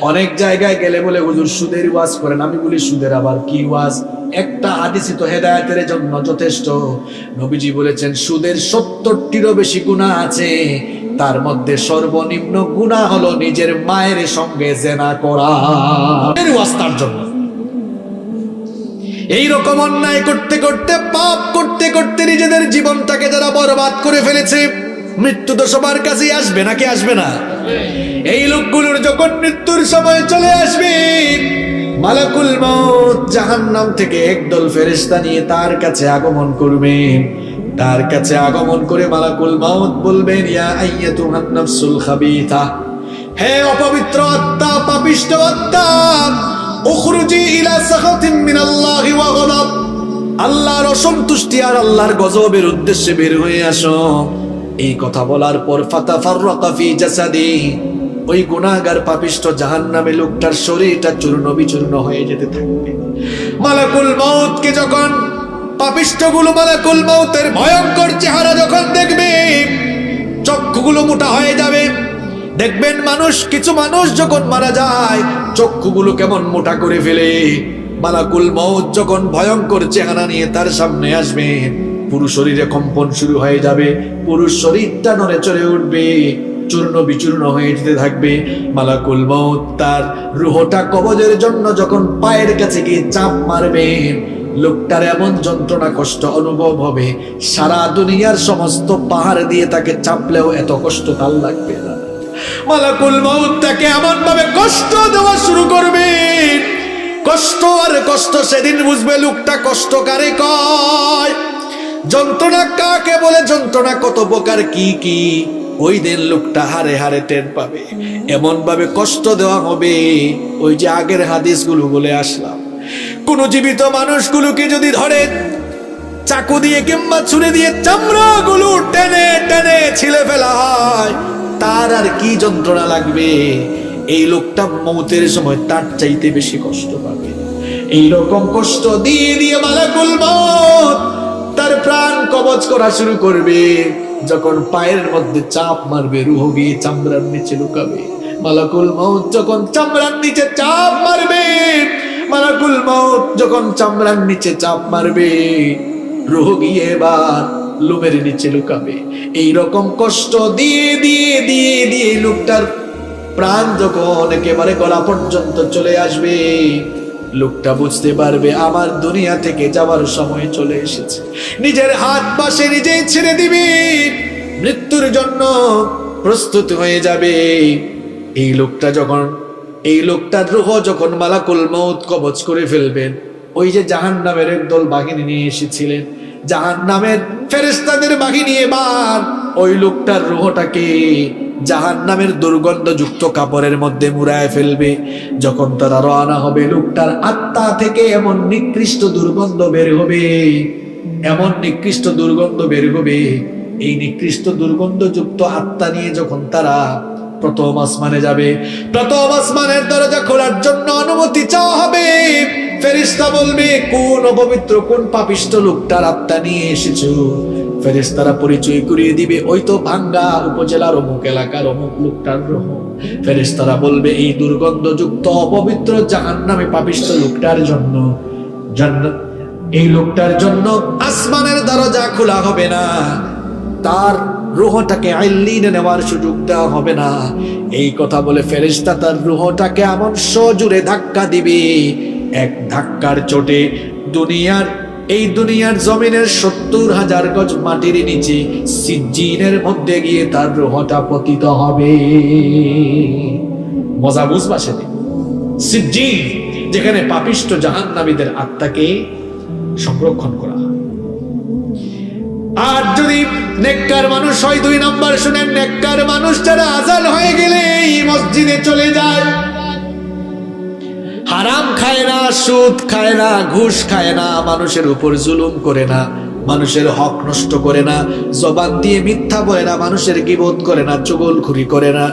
অনেক জায়গায় গেলে বলে, হুজুর, সুদের ওয়াজ করেন। আমি বলি, সুদের আবার কি ওয়াজ? একটা হাদিসই তো হেদায়েতের জন্য যথেষ্ট। নবীজি বলেছেন, সুদের সত্তরটিরও বেশি গুণা আছে। তার মধ্যে সর্বনিম্ন গুণা হলো নিজের মায়ের সঙ্গে জেনা করা। জন্য। এই রকম অন্যায় করতে করতে, পাপ করতে করতে নিজেদের জীবনটাকে যারা বরবাদ করে ফেলেছে মৃত্যু তো সবার কাছেই আসবে নাকি আসবে না? এই লোকগুলোর যখন মৃত্যুর সময় চলে আসবে। মালাকুল মউত জাহান্নাম থেকে একদল ফেরেশতা নিয়ে তার কাছে আগমন করবে। তার কাছে আগমন করে মালাকুল মাউত বলবেন, ইয়া আইয়াতুহান নাফসুল খাবিথা। হে অপবিত্র আত্মা, পাপিষ্ঠ আত্মা, উখরুজি ইলা সাখাতিন মিনাল্লাহি ওয়া আল্লাহর অসন্তুষ্টি আর আল্লাহর গজবের উদ্দেশ্যে বের হয়ে আসো। এই কথা বলার পর ফাতাফাররাকা ফি জাসাদি। ওই গুনাহগার পাপিষ্ঠ জাহান্নামে লোকটার শরীরটা চূর্ণ বিচূর্ণ হয়ে যেতে থাকবে। মালাকুল মাউতকে যখন পাপিষ্ঠগুলো মালাকুল মাউতের ভয়ঙ্কর চেহারা যখন দেখবে, চক্ষুগুলো মোটা হয়ে যাবে। দেখবেন মানুষ, কিছু মানুষ যখন মারা যায়, চক্ষুগুলো কেমন মোটা করে ফেলে। মালাকুল মৌত যখন ভয়ঙ্কর চেহারা নিয়ে তার সামনে আসবে পুরো শরীরে কম্পন শুরু হয়ে যাবে। পুরো শরীরটা নড়ে চড়ে উঠবে, চূর্ণ বিচূর্ণ হয়ে যেতে থাকবে। মালাকুল মৌত তার রুহটা কবজের জন্য যখন পায়ের কাছে গিয়ে চাপ মারবেন লোকটার এমন যন্ত্রণা, কষ্ট অনুভব হবে। সারা দুনিয়ার সমস্ত পাহাড় দিয়ে তাকে চাপলেও এত কষ্ট তার লাগবে না। মালাকুল মউত তাকে এমন ভাবে কষ্ট দেওয়া শুরু করবে। কষ্ট আর কষ্ট সেদিন বুঝবে লোকটা কষ্ট কারে কয়। যন্ত্রণা কাকে বলে? যন্ত্রণা কত প্রকার? কি কি? ওই দিন লোকটা হারে হারে টের পাবে। এমন ভাবে কষ্ট দেওয়া হবে। ওই যে আগের হাদিসগুলো বলে আসলাম। কোন জীবিত মানুষগুলোকে যদি ধরে, চাকু দিয়ে কিংবা ছুরি দিয়ে চামড়া গুলো টেনে টেনে ছিলে ফেলা হয়, তার আর কি যন্ত্রণা লাগবে? এই লোকটা মৌতের সময় তার চাইতে বেশি কষ্ট পাবে। এইরকম কষ্ট দিয়ে দিয়ে মালাকুল মত তার প্রাণ কবজ করা শুরু করবে। যখন পায়ের মধ্যে চাপ মারবে, রুহ গিয়ে চামড়ার নিচে লুকাবে। মালাকুল মৌত যখন চামড়ার নিচে চাপ মারবে, মালাকুল মৌত যখন চামড়ার নিচে চাপ মারবে, রুহ গিয়ে এবার লোমের নিচে লুকাবে। এই রকম কষ্ট দিয়ে দিয়ে দিয়ে দিয়ে লোকটার প্রাণ যখন একেবারে গলা পর্যন্ত চলে আসবে লোকটা বুঝতে পারবে আমার দুনিয়া থেকে যাওয়ার সময় চলে এসেছে। নিজের হাত পাশে নিজেই ছেড়ে দিবি। মৃত্যুর জন্য প্রস্তুত হয়ে যাবে। এই লোকটা যখন, এই লোকটার রুহ যখন মালাকুল মৌত কবচ করে ফেলবেন, ওই যে জাহান নামের একদল বাহিনী নিয়ে এসেছিলেন জাহান নামের ফেরেস্তাদের বাহিনী এবার ওই লোকটার রুহটাকে জাহান নামের দুর্গন্ধযুক্ত কাপড়ের মধ্যে মুড়ায় ফেলবে। যখন তারা রওনা হবে, লোকটার আত্মা থেকে এমন নিকৃষ্ট দুর্গন্ধ বের হবে। এমন নিকৃষ্ট দুর্গন্ধ বের হবে। এই নিকৃষ্ট দুর্গন্ধযুক্ত আত্মা নিয়ে যখন তারা প্রথম আসমানে যাবে, প্রথম আসমানের দরজা খোলার জন্য অনুমতি চাওয়া হবে। ফেরিস্তা বলবে, কোন অপবিত্র, কোন পাপিষ্ট লোকটার আত্মা নিয়ে এসেছ? ফেরেস্তারা পরিচয় করিয়ে দিবে, ওই তো ভাঙ্গা উপজেলার অমুক এলাকার অমুক লোকটার রহ। ফেরেস্তারা বলবে, এই দুর্গন্ধযুক্ত, অপবিত্র জাহান নামে পাপিষ্ট লোকটার জন্য এই লোকটার জন্য আসমানের দরজা খোলা হবে না। তার রুহটাকে আইলিনে নেওয়ার সুযোগ দেওয়া হবে না। এই কথা বলে ফেরেশতা তার রুহটাকে এমন সজুরে ধাক্কা দিবে, এক ধাক্কার চোটে দুনিয়ার এই দুনিয়ার জমিনের সত্তর হাজার গজ মাটির নিচে সিজ্জিনের মধ্যে গিয়ে তার রুহটা পতিত হবে। মজা বুঝবা সেদিন। সিজ্জিন, যেখানে পাপিষ্ট জাহান্নামীদের আত্মাকে সংরক্ষণ করা আর যদি নেককার মানুষ হয় দুই নাম্বার, শুনেন, নেককার মানুষ যারা আজান হয়ে গেলে এই মসজিদে চলে যায়। হারাম খায় না, সুদ খায় না, ঘুষ খায় না, মানুষের উপর জুলুম করে না, মানুষের হক নষ্ট করে না, জবান দিয়ে মিথ্যা বলে না, মানুষের গিবোধ করে না, চুগলখুরি করে না,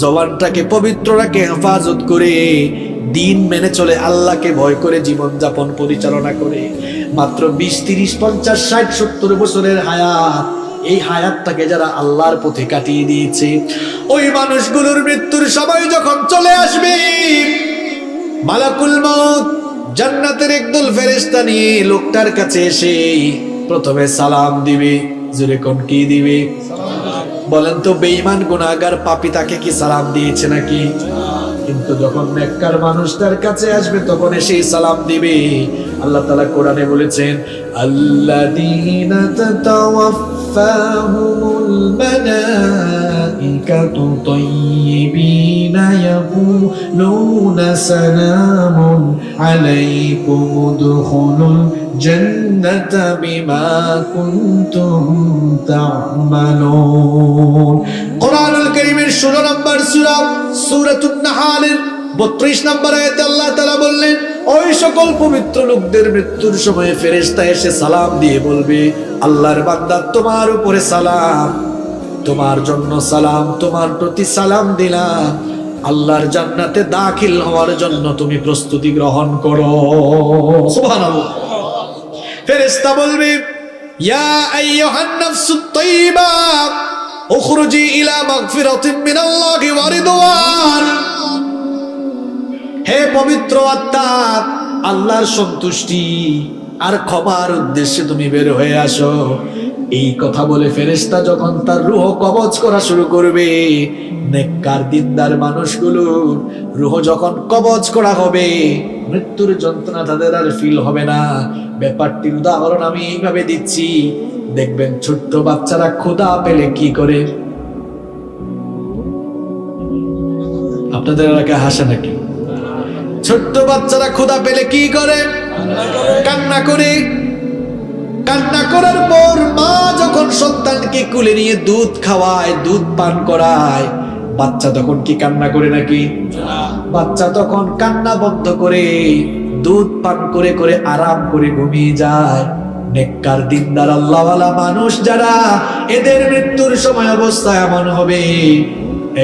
জবানটাকে পবিত্র রাখে, হেফাজত করে, দিন মেনে চলে, আল্লাহকে ভয় করে জীবন যাপন পরিচালনা করে। মাত্র বিশ, তিরিশ, পঞ্চাশ, ষাট, সত্তর বছরের হায়াত, এই হায়াতটাকে যারা আল্লাহর পথে কাটিয়ে দিয়েছে, ওই মানুষগুলোর মৃত্যুর সময় যখন চলে আসবে মালাকুল মউত, জান্নাতের একদল ফেরেশতা নিয়ে লোকটার কাছে এসে প্রথমে সালাম দিবে। জোরে কোন কি দিবে? বলেন তো, বেঈমান গুনাহগার পাপী তাকে কি সালাম দিয়েছে নাকি? কিন্তু যখন নেককার মানুষটার কাছে আসবে, তখন এসে সালাম দিবে। আল্লাহ তাআলা কোরআনে বলেছেন, আল্লাযীনা তাতাওয়াফাহুমুল মালাইকাতু তাইয়্যিবিনা ইয়াকুলুনা সালামুন আলাইকুম উদখুলুল জান্নাতা বিমা কুনতুম তা'মালুন কোরআনুল কারীমের 16 নম্বর সূরা, সূরাতুন নাহালের 32 নম্বর আয়াতে আল্লাহ তাআলা বললেন, ওই সকল পবিত্র লোকদের মৃত্যুর সময় ফেরেশতা এসে সালাম দিয়ে বলবে, আল্লাহর বান্দা তোমার উপরে সালাম। তোমার জন্য সালাম, তোমার প্রতি সালাম দিলাম আল্লাহর জান্নাতে দাখিল হওয়ার জন্য তুমি প্রস্তুতি গ্রহণ করো। ফেরেশতা বলবে হে পবিত্র আত্মা, আল্লাহর সন্তুষ্টি আর ক্ষমার উদ্দেশ্যে তুমি বের হয়ে আসো। এই কথা বলে ফেরেশতা যখন তার রুহ কবজ করা শুরু করবে, নেককার দিনদার মানুষগুলো রুহ যখন করা হবে, মৃত্যুর যন্ত্রণা তাদের আর ফিল হবে না। ব্যাপারটির উদাহরণ আমি এইভাবে দিচ্ছি। দেখবেন ছোট্ট বাচ্চারা ক্ষুধা পেলে কি করে? আপনাদের এলাকায় হাসে নাকি? ছোট্ট বাচ্চারা ক্ষুধা পেলে কি করে? কান্না করে। কান্না করার পর সন্তানকে কুলে নিয়ে দুধ খাওয়ায়, দুধ পান করায়। বাচ্চা তখন কি কান্না করে নাকি? বাচ্চা তখন কান্না বন্ধ করে, দুধ পান করে করে আরাম করে ঘুমিয়ে যায়। নেককার, দিনদার, আল্লাহওয়ালা মানুষ যারা, এদের মৃত্যুর সময় অবস্থা এমন হবে।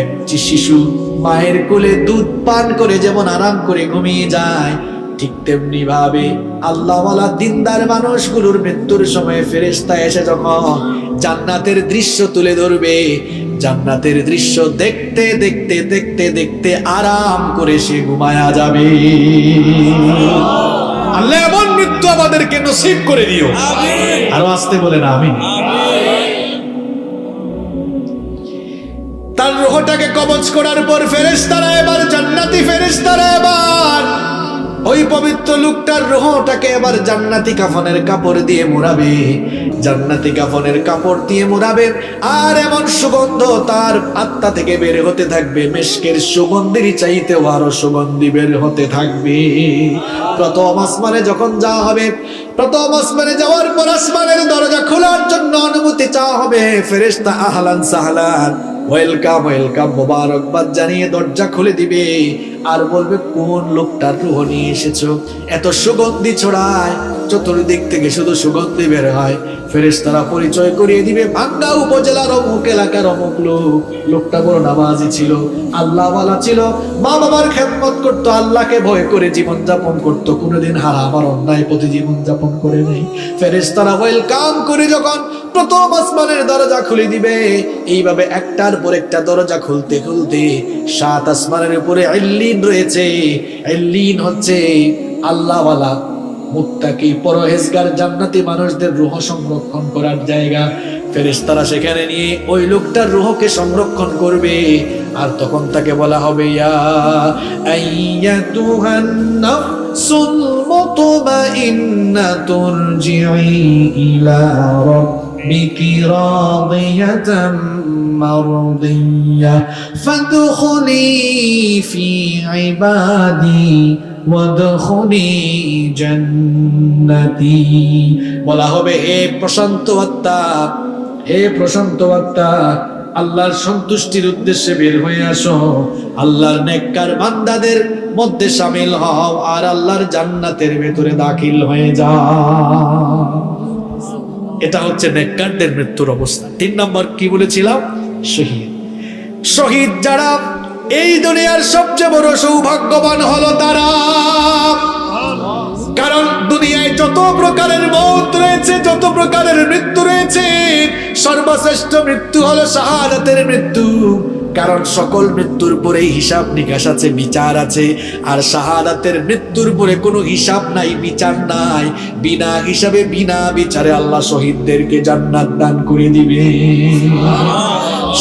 একটি শিশু মায়ের কোলে দুধ পান করে যেমন আরাম করে ঘুমিয়ে যায়, ঠিক তেমনি ভাবে আল্লাহওয়ালা দিনদার মানুষগুলোর মৃত্যুর সময় ফেরেশতা এসে যখন জান্নাতের দৃশ্য তুলে ধরবে জান্নাতের দৃশ্য দেখতে দেখতে দেখতে দেখতে আরাম করে সে ঘুমায়া যাবে। আল্লাহ এমন মৃত্যু আমাদেরকে নসিব করে দিও। আরও আসতে বলে না আমি তার রুহটাকে কবচ করার পর ফেরেশতারা এবার জান্নাতি ফেরেশতারা এবার ওই পবিত্র লোকটার রুহটাকে এবার জান্নাতি কাফনের কাপড় দিয়ে মোড়াবে। জান্নাতি কাফনের কাপড় দিয়ে মোড়াবে। আর এমন সুগন্ধ তার আত্মা থেকে বের হতে থাকবে। মেশকের সুগন্ধির চাইতেও আরও সুগন্ধি বের হতে থাকবে। প্রথম আসমানে যখন যাওয়া হবে, প্রথম আসমানে যাওয়ার পর আসমানের দরজা খোলার জন্য অনুমতি চাওয়া হবে। ফেরেশতা আহলান সাহলান। ওয়েলকাম ওয়েলকাম, মোবারকবাদ জানিয়ে দরজা খুলে দিবে। আর বলবে, কোন লোকটার রুহ নিয়ে এসেছ? এত সুগন্ধি ছড়ায়। চতুর্দিক থেকে শুধু সুগন্ধি বের হয়। ফেরেশতারা পরিচয় করিয়ে দিবে, ভাঙ্গা উপজেলার অমুক এলাকার অমুক লোক। লোকটা বড় নামাজি ছিল, আল্লাহওয়ালা ছিল। মা বাবার খেদমত করতো, আল্লাহকে ভয় করে জীবন যাপন করতো। কোনোদিন হারা আমার অন্যায় প্রতি জীবন যাপন করে নেই। ফেরেশতারা ওয়েলকাম করে যখন প্রথম আসমানের দরজা খুলে দিবে, এইভাবে একটার পর একটা দরজা খুলতে খুলতে সাত আসমানের উপরে এল্লিন রয়েছে। এল্লিন হচ্ছে আল্লাহওয়ালা। মুত্তাকি, পরহেজগার, জান্নাতি মানুষদের রুহ সংরক্ষণ করার জায়গা। ফেরেশতারা সেখানে নিয়ে ওই লোকটার রুহকে সংরক্ষণ করবে। আর তখন তাকে বলা হবে, ইয়া আইয়াতুহান নাফসুল মুতমাইন্নাতুর জিই ইলা রাব্বিকি রাদিয়াতাম মারদিয়া ফাদখুলি ফি ইবাদি ওয়াদখুনি জান্নাতি বলা হবে, হে প্রশান্ত আত্মা, হে প্রশান্ত আত্মা, আল্লাহর সন্তুষ্টির উদ্দেশ্যে বের হয়ে আসো। আল্লাহর নেককার বান্দাদের মধ্যে সামিল হও আর আল্লাহর জান্নাতের ভেতরে দাখিল হয়ে যা এটা হচ্ছে নেককারদের মৃত্যুর অবস্থা। তিন নম্বর কি বলেছিলাম? শহীদ। শহীদ যারা এই দুনিয়ার সবচেয়ে বড় সৌভাগ্যবান হলো তারা। কারণ দুনিয়ায় যত প্রকারের মত রয়েছে, যত প্রকারের মৃত্যু রয়েছে, সর্বশ্রেষ্ঠ মৃত্যু হলো শাহাদাতের মৃত্যু। কারণ সকল মৃত্যুর পরেই হিসাব নিকাশ আছে, বিচার আছে। আর শাহাদাতের মৃত্যুর পরে কোনো হিসাব নাই, বিচার নাই। বিনা হিসাবে, বিনা বিচারে আল্লাহ শহীদদেরকে জান্নাত দান করে দিবে।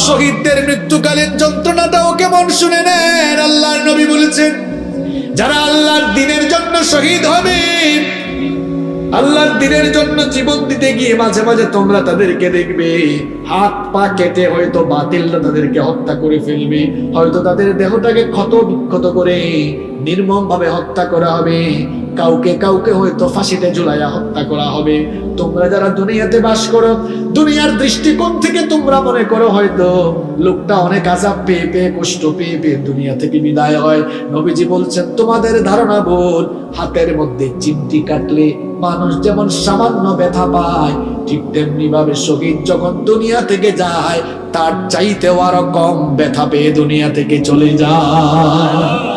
শহীদদের মৃত্যুকালীন যন্ত্রণাটাও কেমন শুনে নেন? আল্লাহর নবী বলেছেন, যারা আল্লাহর দিনের জন্য শহীদ হবে আল্লাহর দিনের জন্য জীবন দিতে গিয়ে মাঝে মাঝে তোমরা তাদেরকে দেখবে, হাত পা কেটে হয়তো বাতিলরা তাদেরকে হত্যা করে ফেলবে, হয়তো তাদের দেহটাকে ক্ষত বিক্ষত করে নির্মম ভাবে হত্যা করা হবে। কাউকে কাউকে হয়তো ফাঁসিতে ঝুলাইয়া হত্যা করা হবে। তোমরা যারা দুনিয়াতে বাস করো, দুনিয়ার দৃষ্টিকোণ থেকে তোমরা মনে করো হয়তো লোকটা অনেক আজাব পেয়ে পেয়ে, কষ্ট পেয়ে পেয়ে দুনিয়া থেকে বিদায় হয়। নবীজি বলছেন, তোমাদের ধারণা ভুল। হাতের মধ্যে চিমটি কাটলে মানুষ যেমন সামান্য ব্যথা পায়, ঠিক তেমনি ভাবে শহীদ যখন দুনিয়া থেকে যায়, তার চাইতেও আরও কম ব্যথা পেয়ে দুনিয়া থেকে চলে যায়।